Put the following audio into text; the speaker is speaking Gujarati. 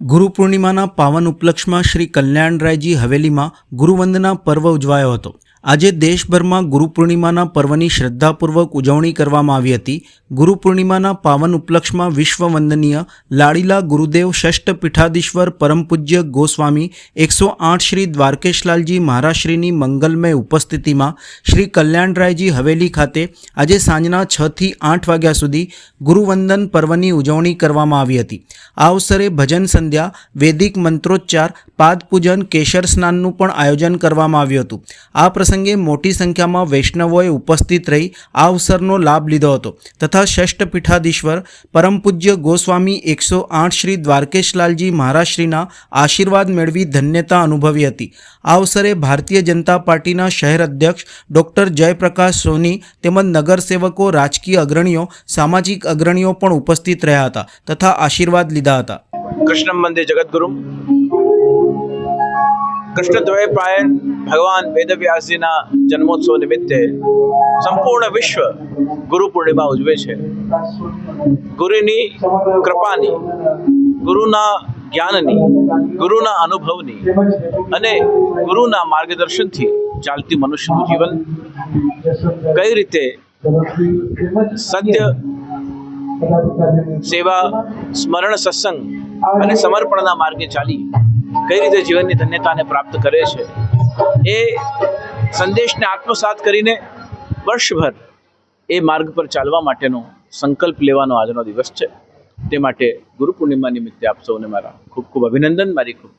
ગુરુ પૂર્ણિમાના પાવન ઉપલક્ષમાં શ્રી કલ્યાણરાયજી હવેલીમાં ગુરુવંદના પર્વ ઉજવાયો હતો. આજે દેશભરમાં ગુરુ પૂર્ણિમાના પર્વની શ્રદ્ધાપૂર્વક ઉજવણી કરવામાં આવી હતી. ગુરુ પૂર્ણિમાના પાવન ઉપલક્ષમાં વિશ્વ વંદનીય લાડીલા ગુરુદેવ ષષ્ઠ પીઠાધીશ્વર પરમ પૂજ્ય ગોસ્વામી એકસો આઠ શ્રી દ્વારકેશલાલજી મહારાજશ્રીની મંગલમય ઉપસ્થિતિમાં શ્રી કલ્યાણરાયજી હવેલી ખાતે આજે સાંજના છથી આઠ વાગ્યા સુધી ગુરુવંદન પર્વની ઉજવણી કરવામાં આવી હતી. આ અવસરે ભજન સંધ્યા, વૈદિક મંત્રોચ્ચાર પાદપૂજન કેશર સ્નાનનું પણ આયોજન કરવામાં આવ્યું હતું. આ પ્રસંગે મોટી સંખ્યામાં વૈષ્ણવોએ ઉપસ્થિત રહી આ અવસરનો લાભ લીધો હતો તથા શ્રેષ્ઠ પીઠાધીશ્વર પરમ પૂજ્ય ગોસ્વામી એકસો આઠ શ્રી દ્વારકેશલાલજી મહારાજશ્રીના આશીર્વાદ મેળવી ધન્યતા અનુભવી હતી. આ અવસરે ભારતીય જનતા પાર્ટીના શહેર અધ્યક્ષ ડૉક્ટર જયપ્રકાશ સોની તેમજ નગરસેવકો, રાજકીય અગ્રણીઓ, સામાજિક અગ્રણીઓ પણ ઉપસ્થિત રહ્યા હતા તથા આશીર્વાદ લીધા હતા. કૃષ્ણ મંદિર જગદગુરુ. કૃષ્ણદ્વયપાયન ભગવાન વેદવ્યાસજીના જન્મોત્સવ નિમિત્તે સંપૂર્ણ વિશ્વ ગુરુ પૂર્ણિમા ઉજવે છે. ગુરુની કૃપાની, ગુરુના જ્ઞાનની, ગુરુના અનુભવની અને ગુરુના માર્ગદર્શનથી ચાલતી મનુષ્યનું જીવન કઈ રીતે સત્ય સેવા, સ્મરણ, સત્સંગ અને સમર્પણના માર્ગે ચાલી કઈ રીતે જીવનની ધન્યતાને પ્રાપ્ત કરે છે, એ સંદેશને આત્મસાત કરીને વર્ષભર એ માર્ગ પર ચાલવા માટેનો સંકલ્પ લેવાનો આજનો દિવસ છે. તે માટે ગુરુ પૂર્ણિમા નિમિત્તે આપ સૌને મારા ખૂબ ખૂબ અભિનંદન, મારી ખૂબ ખૂબ